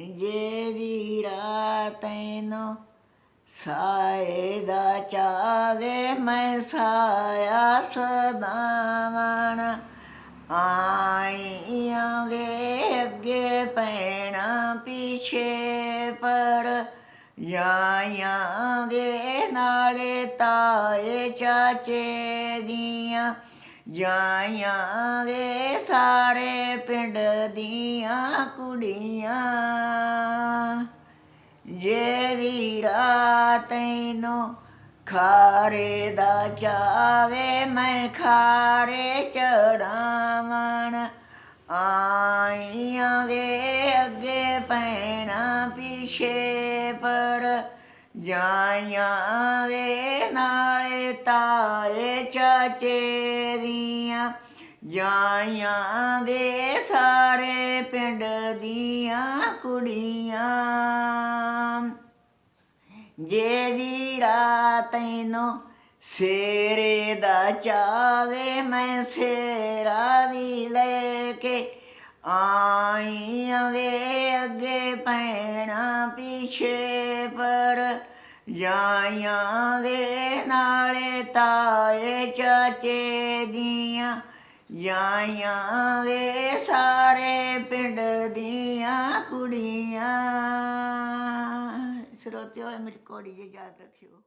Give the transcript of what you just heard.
ਜੇ ਵੀਰਾ ਤੈਨੂੰ ਸਾਏ ਦਾ ਚਾਵੇ, ਮੈਂ ਸਾਇਆ ਸਦਾਵਣ। ਆਈਆਂ ਦੇ ਅੱਗੇ ਪੈਣਾ ਪਿਛੇ ਪਰ ਜਾਇਆਂ ਦੇ ਨਾਲੇ ਤਾਏ ਚਾਚੇ ਦੀਆਂ। ਜਾਈਆਂ ਦੇ ਸਾਰੇ ਪਿੰਡ ਦੀਆਂ ਕੁੜੀਆਂ। ਜੇ ਵੀਰਾ ਤੈਨੂੰ ਖਾਰੇ ਦਾ ਚਾਵੇ, ਮੈਂ ਖਾਰੇ ਚੜਾਵਣ ਆਈਆਂ ਦੇ ਅੱਗੇ ਪੈਣਾ ਪਿਛੇ ਪਰ ਜਾਇਆਂ ਦੇ ਨਾਲੇ ਤਾਏ ਚ ਦੀਆਂ ਜਾਇਆਂ ਦੇ ਸਾਰੇ ਪਿੰਡ ਦੀਆਂ ਕੁੜੀਆਂ। ਜੇ ਦੀ ਰਾਤ ਤੈਨੂੰ ਸੇਰੇ ਦਾ ਚਾਵੇ, ਮੈਂ ਸੇਰਾ ਵੀ ਲੈ ਕੇ ਆਈਆਂ ਵੇ ਅੱਗੇ ਪੈਣਾ ਪਿਛੇ ਪਰ ਜਾਈਆਂ ਦੇ ਨਾਲੇ ਤਾਏ ਚਾਚੇ ਦੀਆਂ। ਜਾਇਆਂ ਦੇ ਸਾਰੇ ਪਿੰਡ ਦੀਆਂ ਕੁੜੀਆਂ। ਸਰੋਤਿਓ ਮੇਰੀ ਕੋੜੀ ਜੀ ਯਾਦ ਰੱਖਿਓ।